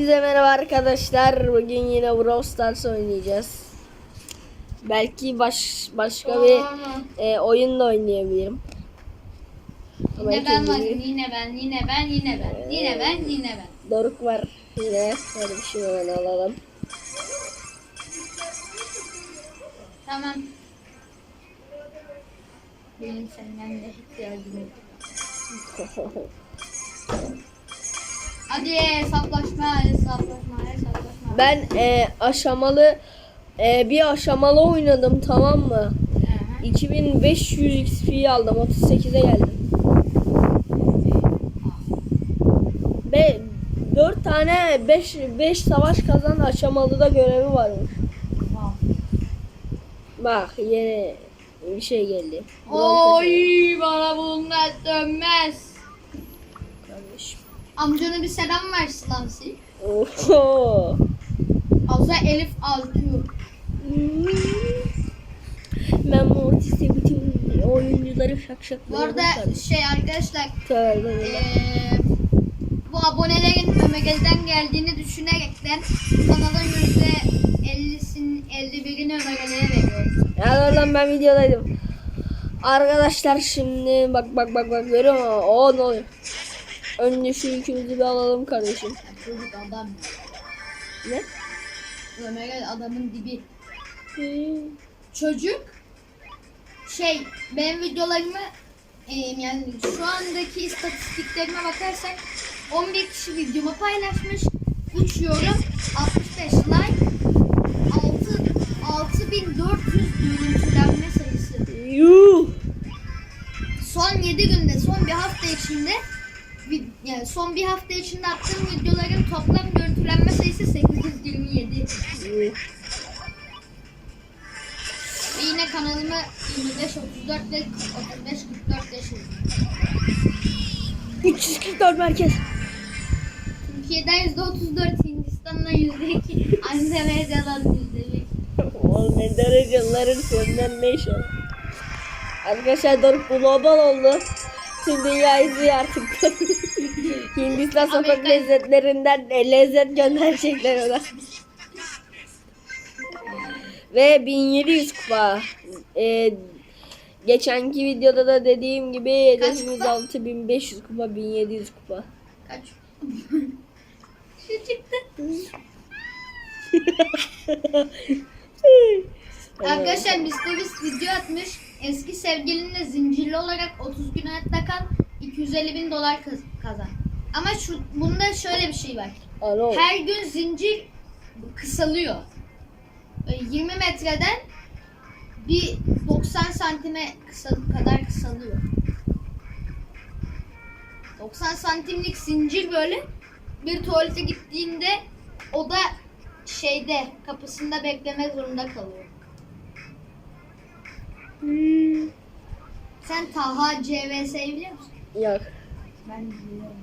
Hepinize merhaba arkadaşlar. Bugün yine Brawl Stars oynayacağız. Belki baş başka bir e, oyun da oynayabilirim. Ama Yine ben varım, yine ben, yine ben, yine ben, yine ben, yine ben. Doruk var yine. Hadi bir şey hemen alalım. Tamam. Benim senden de ihtiyacım yok. Hadi hesaplaşma, hesaplaşma, hesaplaşma. ben e, aşamalı e, bir aşamalı oynadım tamam mı? Aha. 2500 XP aldım. 38'e geldim. Ve 4 tane 5 5 savaş kazan aşamalı da görevi varmış. Wow. Bak yeni bir şey geldi. Oy bana bunlar dönmez. Amcana bir selam ver Slamsi. Oho. Azra Elif Altuğ. Ben Mortis'te bütün oyuncuları şak şak Bu arada şey arkadaşlar Tövbe. Eee, bu abonelerin Ömegel'den geldiğini düşünerekten kanalın yüzde 50'sin 51'ini Ömegel'e veriyoruz. Ya lan ben videodaydım. Arkadaşlar şimdi bak bak bak bak görüyor musun? O ne oluyor? Önce şu ikimizi bir alalım kardeşim. Çocuk adam. Ne? Ömegel adamın dibi. Çocuk şey benim videolarımı eee, yani şu andaki istatistiklerime bakarsak 11 kişi videomu paylaşmış. 3 yorum, 65 like, 6 6400 görüntülenme sayısı. Yuh. son 7 günde, son bir hafta içinde yani son bir hafta içinde attığım videoların toplam görüntülenme sayısı 827. Yuh. Ve yine kanalımı 25 34 ve 35 44 yaşıyorum. 344 merkez. Türkiye'den %34, Hindistan'dan %2, Endonezya'dan %1. Oğlum ne derecelerin senden ne işe? Arkadaşlar global oldu. Tüm dünya izliyor artık. Hindistan sokak Amerika- lezzetlerinden e, lezzet gönderecekler ona. Ve 1700 kupa. Ee, geçenki videoda da dediğim gibi hedefimiz kupa? 6500 kupa 1700 kupa. Kaç? Şu çıktı. Arkadaşlar Mr. Beast video atmış. Eski sevgilinle zincirli olarak 30 gün hayatta kal 250 bin dolar kaz- kazan. Ama şu bunda şöyle bir şey var. Alo. Her gün zincir kısalıyor. Böyle 20 metreden bir 90 santime kısa, kadar kısalıyor. 90 santimlik zincir böyle bir tuvalete gittiğinde o da şeyde kapısında bekleme zorunda kalıyor. Hmm. Sen Taha CVS'yi biliyor musun? Yok. Ben biliyorum.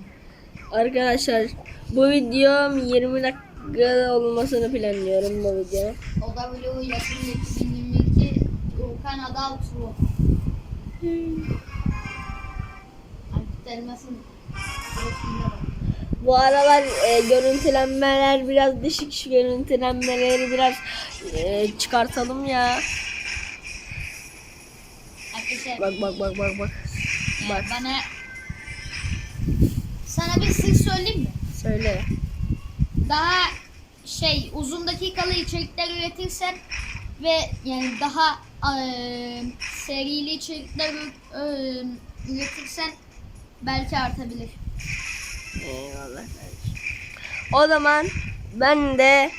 Arkadaşlar bu videom 20 dakika olmasını planlıyorum bu video. O da Blue yakın 2022 Urkan Adal Turu. Bak. Bu aralar e, görüntülenmeler biraz düşük şu görüntülenmeleri biraz e, çıkartalım ya. Arkadaşlar Bak bak bak bak bak. yani bak. bana sana bir sır söyleyeyim mi? Söyle. Daha şey uzun dakikalı içerikler üretirsen ve yani daha eee serili içerikler eee, üretirsen belki artabilir. Eyvallah. O zaman ben de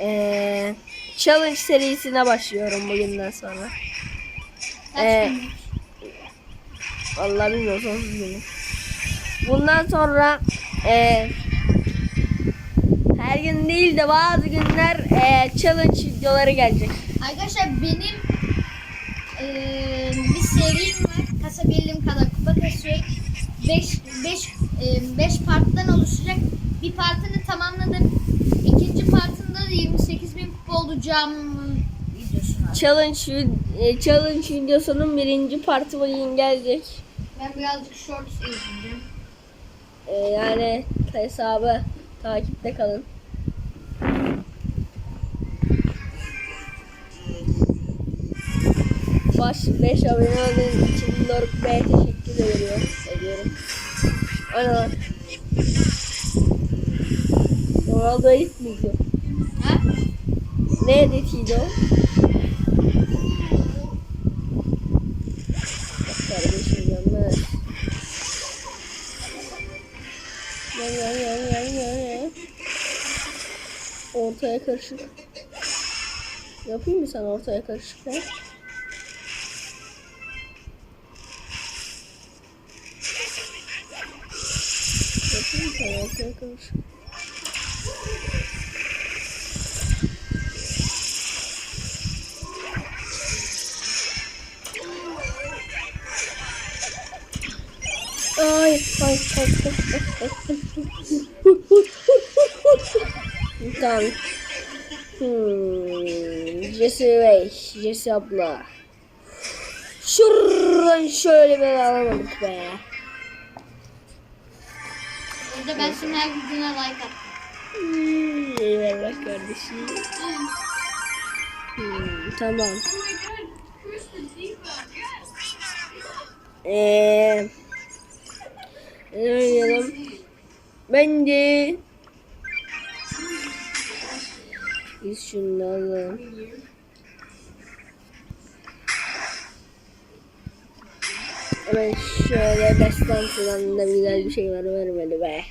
e, challenge serisine başlıyorum bugünden sonra. Kaç Ee, günlük? Vallahi bilmiyorum sonsuz günlük. Bundan sonra e, her gün değil de bazı günler e, challenge videoları gelecek. Arkadaşlar benim eee, bir serim var. Kasabildiğim kadar kupa kasıyorum. 5 5 5 parttan oluşacak. Bir partını tamamladım. İkinci partında da 28 bin kupa olacağım videosu var. Challenge e, challenge videosunun birinci partı bugün gelecek. Ben birazcık shorts izleyeceğim. E, yani hesabı Takipte kalın. Baş 5 abone olduğunuz için Doruk Bey'e teşekkür ediyorum. ediyorum. Ana. Ronaldo edit miydi? Ha? Ne editiydi o? Ortaya karışık. Yapayım mı sana ortaya karışık ya? Yapayım mı sana ortaya karışık? Ay, ay, ay, ay, ay, ay. Tamam. Hmm, Jesse Bey, Jesse abla. Şuradan şöyle bir alamadık be. Orada ben şimdi her videona like attım. Hmm, eyvallah kardeşim. Hmm, tamam. Eee ne oynayalım? Bence biz şunu alalım. Hemen şöyle destansiyon da güzel bir şey var vermeli be.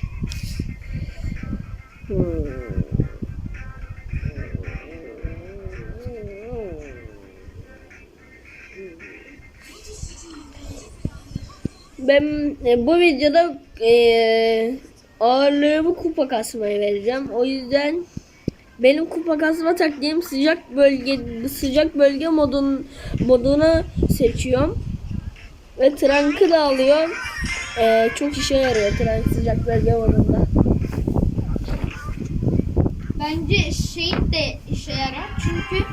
Ben e, bu videoda e, ağırlığımı kupa kasmaya vereceğim. O yüzden benim kupa kasma taktiğim sıcak bölge sıcak bölge modun modunu seçiyorum. Ve trankı da alıyorum. E, çok işe yarıyor trank sıcak bölge modunda. Bence şey de işe yarar çünkü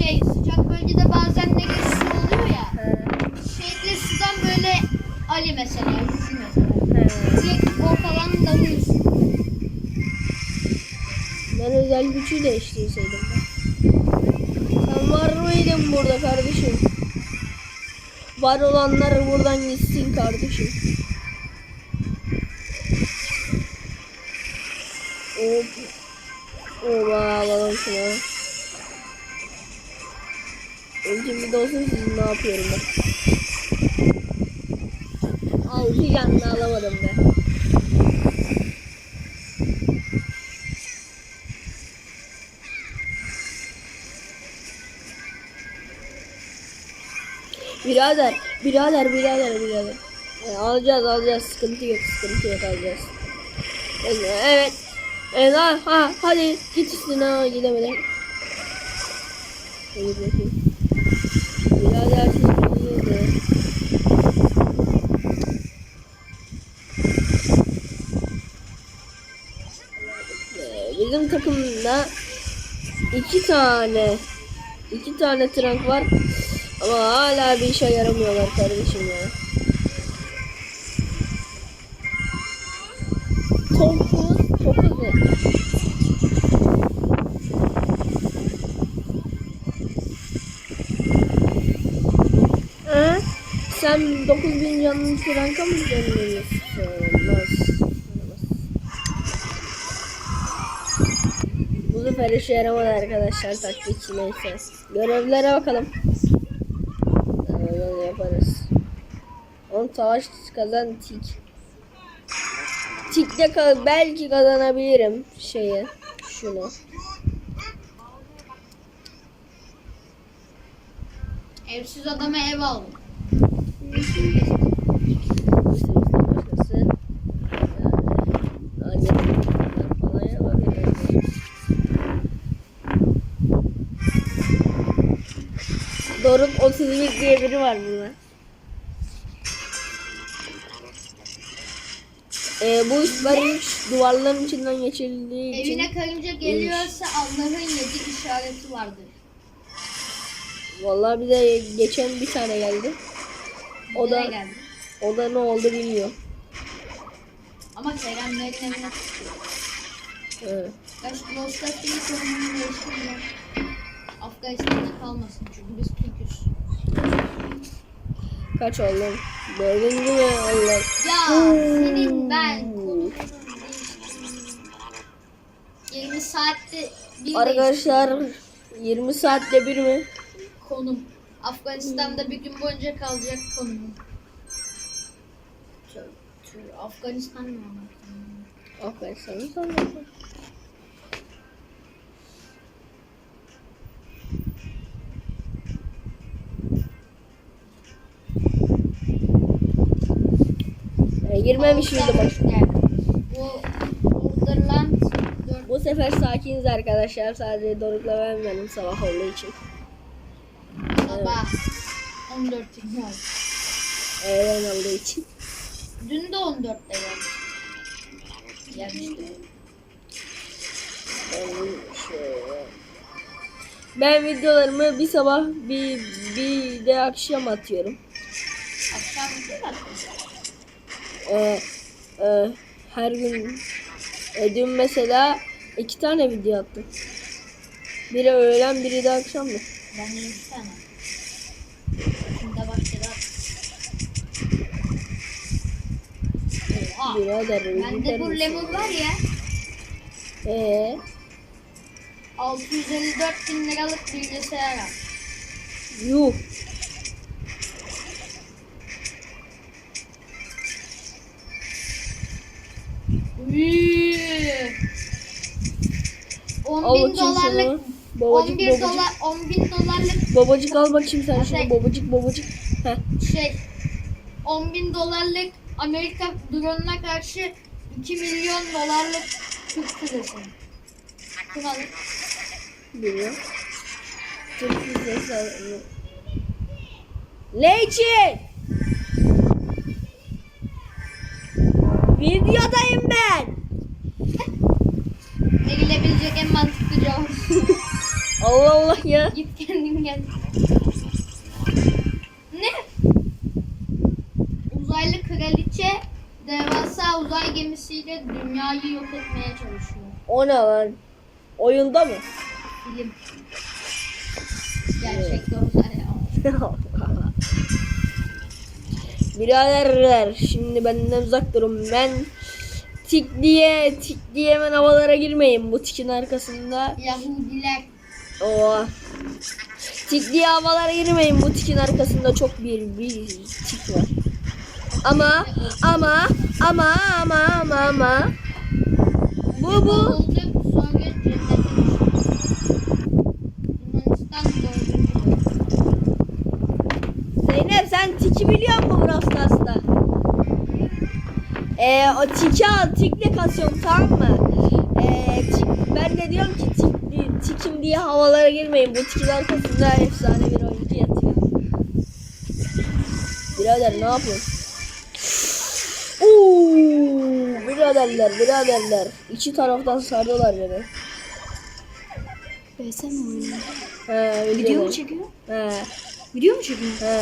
şey sıcak bölgede bazen ne su oluyor ya. Şeyde sudan böyle Ali mesela, Yüzü mesela. Direkt ortadan dalıyorsun. Ben özel gücü değiştirseydim ben. Sen var mıydın burada kardeşim? Var olanlar buradan gitsin kardeşim. Hop. Oba alalım şunu. Önce bir de olsun siz ne yapıyorum ben. Altı canlı alamadım be. Birader, birader, birader, birader. E, alacağız, alacağız. Sıkıntı yok, sıkıntı yok alacağız. Evet, evet. Ha, ha, hadi git üstüne, ha, gidemedim. Hadi bakayım. Birader. Ee, Bizim takımda iki tane iki tane trank var ama hala bir işe yaramıyorlar kardeşim ya. Topuz çok hızlı. Ha? Sen 9000 canlı tranka mı dönüyorsun? Bu sefer işe yaramadı arkadaşlar taktik neyse. Görevlere bakalım. Öyle yaparız. 10 savaş kazan tik. Tikte kal belki kazanabilirim şeyi. Şunu. Evsiz adama ev aldım. Doruk 31 diye biri var burada. Ee, bu iş barış duvarların içinden geçildiği için Evine karınca geliyorsa Allah'ın yedi işareti vardır. vallahi bize geçen bir tane geldi. O da geldi? o da ne oldu bilmiyor. Ama Keremlerin evine tutuyor. Evet. Kaç Lostaki'nin konumunu değiştireceğim. Afganistan'da kalmasın çünkü biz Türk'üz. Kaç oldum? Dördüncü mü Allah? Ya senin ben değiştirdim. 20 saatte bir Arkadaşlar 20 saatte bir mi? konum. Afganistan'da bir gün boyunca kalacak tü- Afganistan mı? Arkadaşlar sonra. E, girmemiş miydi baş? Bu Borderland 4 Bu sefer sakiniz arkadaşlar. Sadece Doruk'la ben benim sabah olduğu için. sabah 14 gün. Öğlen olduğu için. Dün de 14'te gelmiştim. Gelmiştim. Ben, videolarımı bir sabah bir, bir de akşam atıyorum. Akşam bir baktım. Ee, e, her gün e, dün mesela iki tane video attım. Biri öğlen biri de akşamdı. Ben 7 tane. Şimdi başladı. Oha. Birader Bende bu lemon var ya. Ee, 654 bin liralık bilgisayar yuh. 10 Al bin bakayım şunu. dolarlık Babacık 11 babacık. dolar 10 bin dolarlık Babacık al bakayım sen şunu. Aferin. Babacık babacık. Heh. şey 10 bin dolarlık Amerika drone'una karşı 2 milyon dolarlık Türk lirası. Kim alır? Bilmiyorum. Alıyorum. Ne için? Videodayım ben. Verilebilecek en mantıklı cevap. Allah Allah ya. Git kendin gel. Ne? Uzaylı kraliçe devasa uzay gemisiyle dünyayı yok etmeye çalışıyor. O ne lan? Oyunda mı? Film. Gerçekte uzay. Biraderler şimdi benden uzak durun. Ben tik diye tik diye hemen havalara girmeyin bu tikin arkasında. Yahudiler. Oo. Tik diye havalara girmeyin bu tikin arkasında çok bir bir tik var. Ama ama ama ama ama ama bu bu. Zeynep sen tiki biliyor musun Brawl? Ee, o tiki al, tikle kasıyorum tamam mı? Ee, tik- ben de diyorum ki tik, tikim diye havalara girmeyin. Bu tikin arkasında efsane bir oyuncu yatıyor. Birader ne yapıyorsun? Oo, biraderler, biraderler. İki taraftan sardılar beni. BS mi oynuyor? He, Video mu çekiyor? He. Video mu çekiyor? He.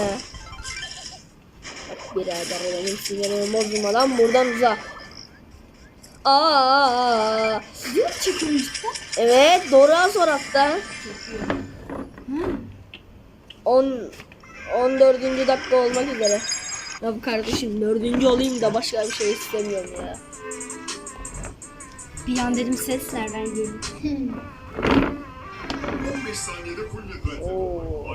Birader benim sinirimi bozma lan buradan uzak. Aa, Video mu cidden? evet Dora Sorak'ta Çekiyor. 10 14. dakika olmak üzere. Ya bu kardeşim dördüncü olayım da başka bir şey istemiyorum ya. Bir an dedim ses nereden geliyor? 15 saniyede full nöbet. Oo.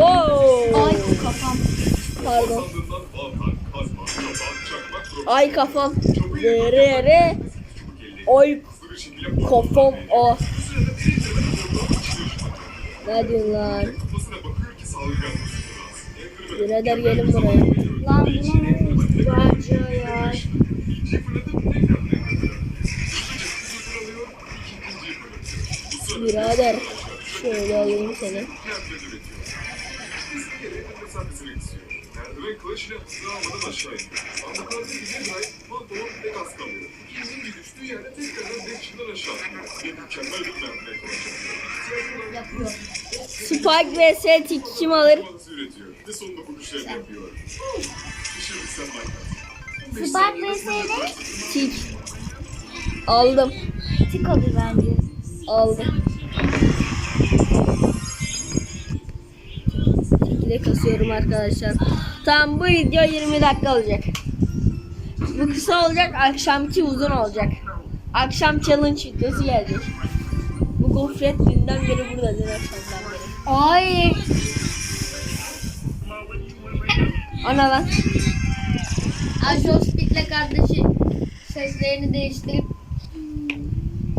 Oo. Ay kafam. Pardon. Ay kafam. Re re re. Şekilde kafam. Başlıyor. Ne diyorsun lan? Birader gelin buraya. Lan buna ya. Birader. Şöyle alayım seni. kılıçla sıralamadan aşağı indi. Sandıklar bilgiye dair pantolon pek az kalıyor. İzin düştüğü yerde tekrardan bekçiler aşağı indi. Ve mükemmel bir merhamet olacak. Spike vs Tik kim alır? Ve sonunda bu güçlerini yapıyor. Şimdi sen bak. Spike vs ne? Tik. Aldım. Tik olur bence. Aldım. Tik'le kasıyorum arkadaşlar. Tamam bu video 20 dakika olacak. Bu kısa olacak, akşamki uzun olacak. Akşam challenge videosu gelecek. Bu gofret dünden beri burada dün akşamdan beri. Ay. Ana lan. Ajos Bit'le kardeşi seslerini değiştirip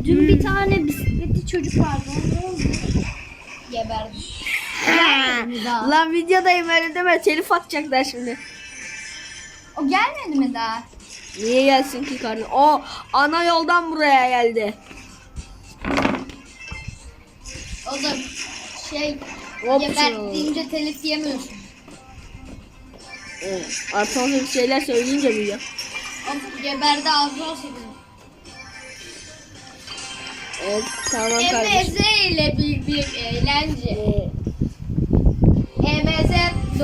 Dün bir tane bisikletli çocuk vardı. O ne oldu? geberdi. Bir. Lan videodayım öyle deme. Telif atacaklar şimdi. O gelmedi mi daha? Niye gelsin ki karnı? O ana yoldan buraya geldi. O da şey Hop. geberdiğince telif yemiyorsun. Evet. Artı 18 şeyler söyleyince biliyor. O geberdi ağzı olsun. Evet tamam kardeşim. EMZ ile bir, bir eğlence. EMZ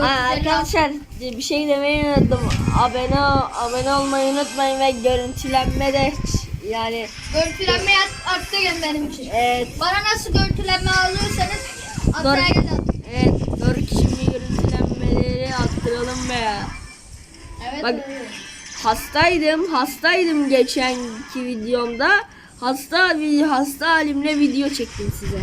Aa, arkadaşlar bir şey demeyi unuttum. Abone abone olmayı unutmayın ve görüntülenme de yani Görüntülenme arttırın benim için. evet Bana nasıl görüntülenme alıyorsanız ataya gelin. evet doğru şimdi görüntülenmeleri arttıralım be. Evet. Bak- evet. Hastaydım hastaydım geçenki videomda. Hasta hasta halimle video çektim size.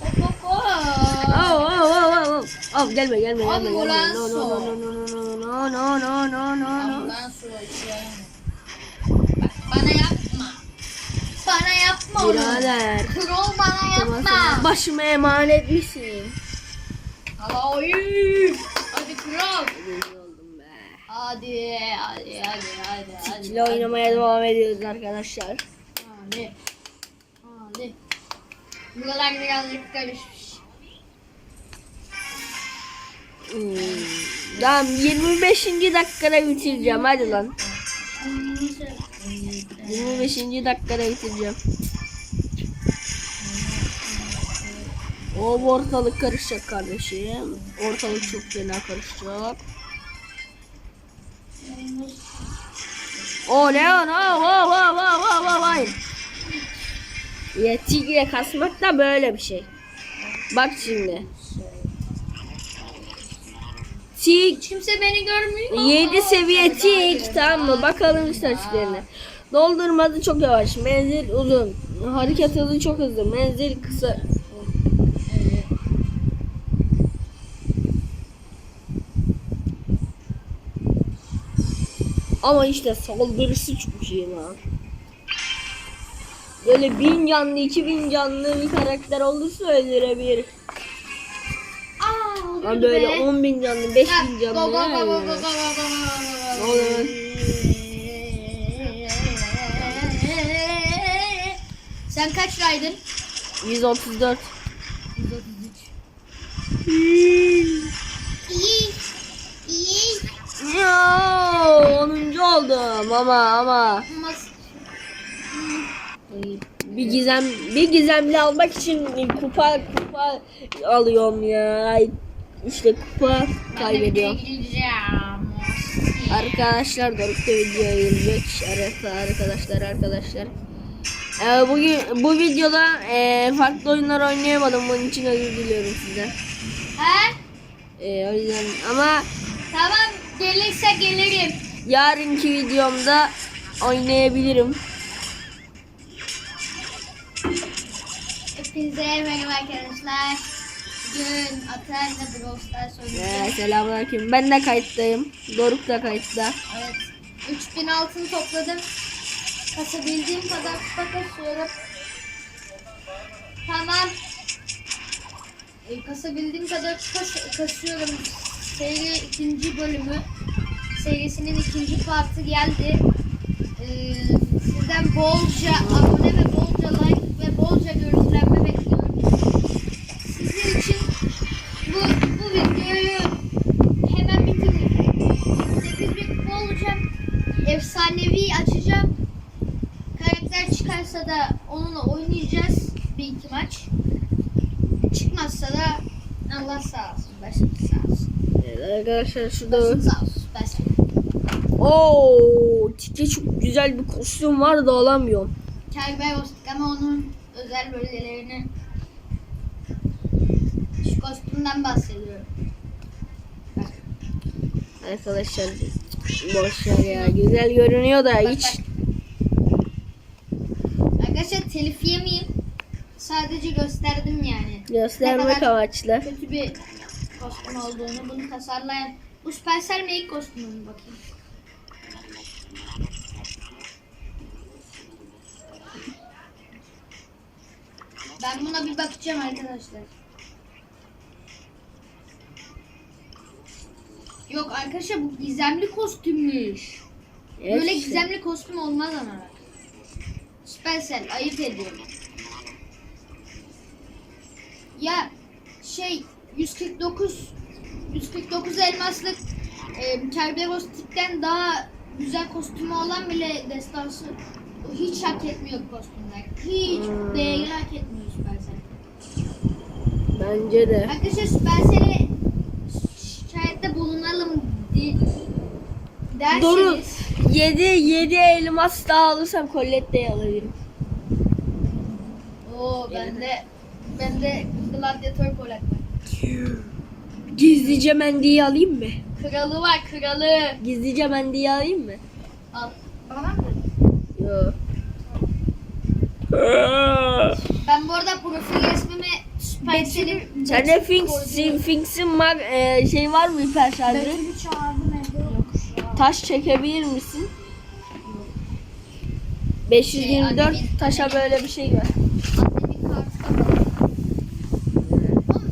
Hop, hop, hop. Oh, oh, oh, Oh, gelme gelme gelme gelme. No no no no no no no no no no no. Bana yapma. Bana yapma onu. Birader. Kral bana yapma. Başıma emanet misin? Allah oy. Hadi kral. Hadi hadi hadi hadi. İkili oynamaya devam ediyoruz arkadaşlar. Hadi. Hadi. Buralar birazcık karışmış. Hmm. Tamam 25. dakikada bitireceğim hadi lan. 25. dakikada bitireceğim. O ortalık karışacak kardeşim. Ortalık çok fena karışacak. O ne o ne o o o o o o Ya tigre kasmak da böyle bir şey. Bak şimdi. Tig Kimse beni görmüyor. 7 seviye tik tamam mı? Bakalım istatistiklerine. Doldurması çok yavaş. Menzil uzun. Hareket hızı çok hızlı. Menzil kısa. Ama işte saldırısı çok iyi lan. Böyle bin canlı, iki bin canlı bir karakter olursa öldürebilir. Aa, Ama böyle on bin canlı, beş Ha, bin go, canlı. go, go, go, go, go, öldüremez. go, go, go, Ne oluyor? Sen kaç raydın? 134. 133. İyi. İyi. Ya 10. oldum ama ama bir gizem bir gizemli almak için kupa kupa alıyorum ya. İşte kupa gireceğim. Arkadaşlar Doruk da videoya. Evet arkadaşlar arkadaşlar. Ee, bugün bu videoda e, farklı oyunlar oynayamadım. Bunun için özür diliyorum size. He? E, o yüzden ama Tamam gelirse gelirim. yarınki videomda oynayabilirim. Hepinize merhaba arkadaşlar. Bugün Atari'de Brawl Stars Ee, oynayacağız. selamünaleyküm. Ben de kayıttayım. Doruk da kayıtta. Evet. 3000 altın topladım. Kasabildiğim kadar kupa kasıyorum. Tamam. E, kasabildiğim kadar kas- kasıyorum. Seri ikinci bölümü. Serisinin ikinci partı geldi. Ee, sizden bolca abone ve arkadaşlar şurada Oo, tike çok güzel bir kostüm var da alamıyorum. Kerber Ostik ama onun özel bölgelerini şu kostümden bahsediyorum. Arkadaşlar boş ver ya. Güzel görünüyor da Bak, hiç Arkadaşlar telif yemeyeyim. Sadece gösterdim yani. göstermek amaçlı. Kötü bir kostüm olduğunu bunu tasarlayan bu Supercell Make kostümü mü bakayım. Ben buna bir bakacağım arkadaşlar. Yok arkadaşlar bu gizemli kostümmüş. Evet Böyle gizemli kostüm olmaz ama. Supercell ayıp ediyorum. Ya şey 149 149 elmaslık e, Kerberos tipten daha güzel kostümü olan bile destansı hiç hak etmiyor kostümler. Hiç Hmm. değeri hak etmiyor Supercell. Bence de. Arkadaşlar Supercell'e şikayette bulunalım di- derseniz Doğru. 7 7 elmas daha alırsam Colette'yi alabilirim. Oo bende bende gladyatör kolak var. Gizlice mendiyi alayım mı? Kralı var kralı. Gizlice mendiyi alayım mı? Al. Bana mı? Yok. Ben bu arada profil resmimi Supercell'in Sende Finks, Finks'in var, e, şey var mı hiper şarjı? Betül'ü çağırdım evde yok şu an. Taş çekebilir misin? 524 Şey, taşa böyle bir şey var. annemin kartı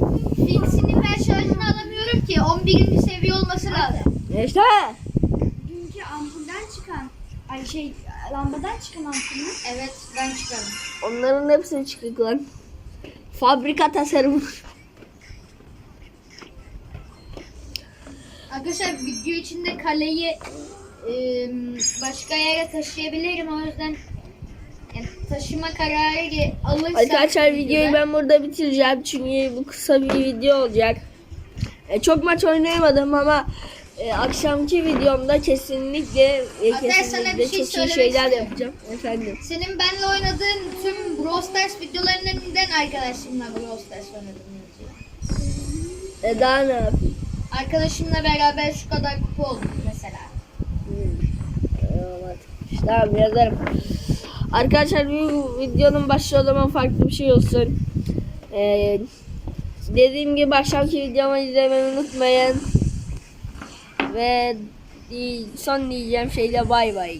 Oğlum, Finks'in hiper şarjını alamıyorum ki. 11. seviye olması İşte. Dünkü ampulden çıkan, ay şey lambadan çıkan ampul mü? Evet ben çıkarım. Onların hepsi çıkık lan. Fabrika tasarımı. Arkadaşlar video içinde kaleyi e, başka yere taşıyabilirim o yüzden yani taşıma kararı alırsam Arkadaşlar videoyu videoda- ben burada bitireceğim çünkü bu kısa bir video olacak. E, çok maç oynayamadım ama e, akşamki videomda kesinlikle e, sana kesinlikle bir şey çok iyi söylemek şeyler istiyorum. yapacağım. Efendim. Senin benle oynadığın tüm Brawl Stars videolarından arkadaşımla Brawl Stars oynadım yazıyor. E, daha ne yapayım? Arkadaşımla beraber şu kadar kupa olduk mesela. Evet. Tamam yazarım. Arkadaşlar bu videonun başlığı o zaman farklı bir şey olsun. Ee, dediğim gibi akşamki videomu izlemeyi unutmayın. Ve di- son diyeceğim şey de bay bay.